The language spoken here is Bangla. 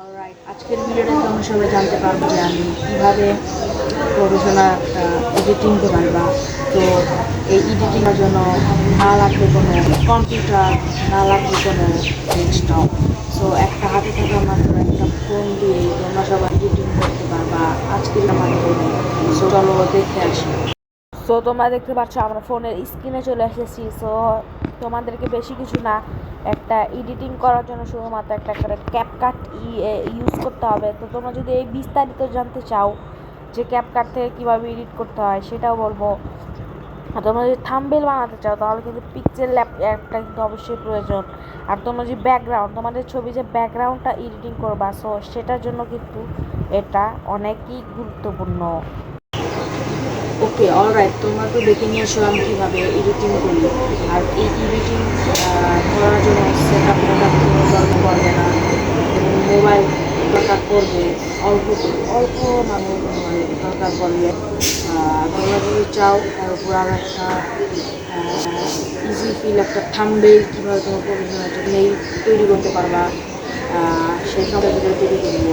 অলরাইট আজকের ভিডিওটা তোমরা সবাই জানতে পারব যে আমি কীভাবে প্রফেশনাল একটা এডিটিং বানাবা। তো এই এডিটিংয়ের জন্য না লাগবে কোনো কম্পিউটার না লাগবে কোনো ডেস্কটপ সো একটা হাতে থাকা মাত্র একটা ফোন দিয়ে তোমরা সবাই এডিটিং করতে পারবা আজকের মাধ্যমে সো চলো দেখে আসি। সো তোমরা দেখতে পাচ্ছ, আমরা ফোনের স্ক্রিনে চলে এসেছি। সো তোমাদেরকে বেশি কিছু না, একটা এডিটিং করার জন্য শুধুমাত্র একটা করে ক্যাপকাট ইউজ করতে হবে। তো তোমরা যদি এই বিস্তারিত জানতে চাও যে ক্যাপকাট থেকে কীভাবে এডিট করতে হয়, সেটাও বলব। আর তোমরা যদি থাম্বেল বানাতে চাও, তাহলে কিন্তু পিকচার ল্যাপ অ্যাপটা কিন্তু অবশ্যই প্রয়োজন। আর তোমরা যে ব্যাকগ্রাউন্ড তোমাদের ছবি যে ব্যাকগ্রাউন্ডটা এডিটিং করবা সো সেটার জন্য কিন্তু এটা অনেকই গুরুত্বপূর্ণ। ওকে অল অলরাইট তোমরা তো দেখে নিয়েছো আমি কীভাবে এডিটিং করি আর এই এডিটিং করার জন্য সেট আপ দরকার পড়বে না। মোবাইল দরকার পড়বে অল্প অল্প মানে দরকার আহ, তোমরা যদি চাও তার উপর আরও একটা ইজি ফিল একটা থাম্বেল কীভাবে তোমার প্রফেশনাল একটা নেই তৈরি করতে পারবা সেই সব তৈরি করব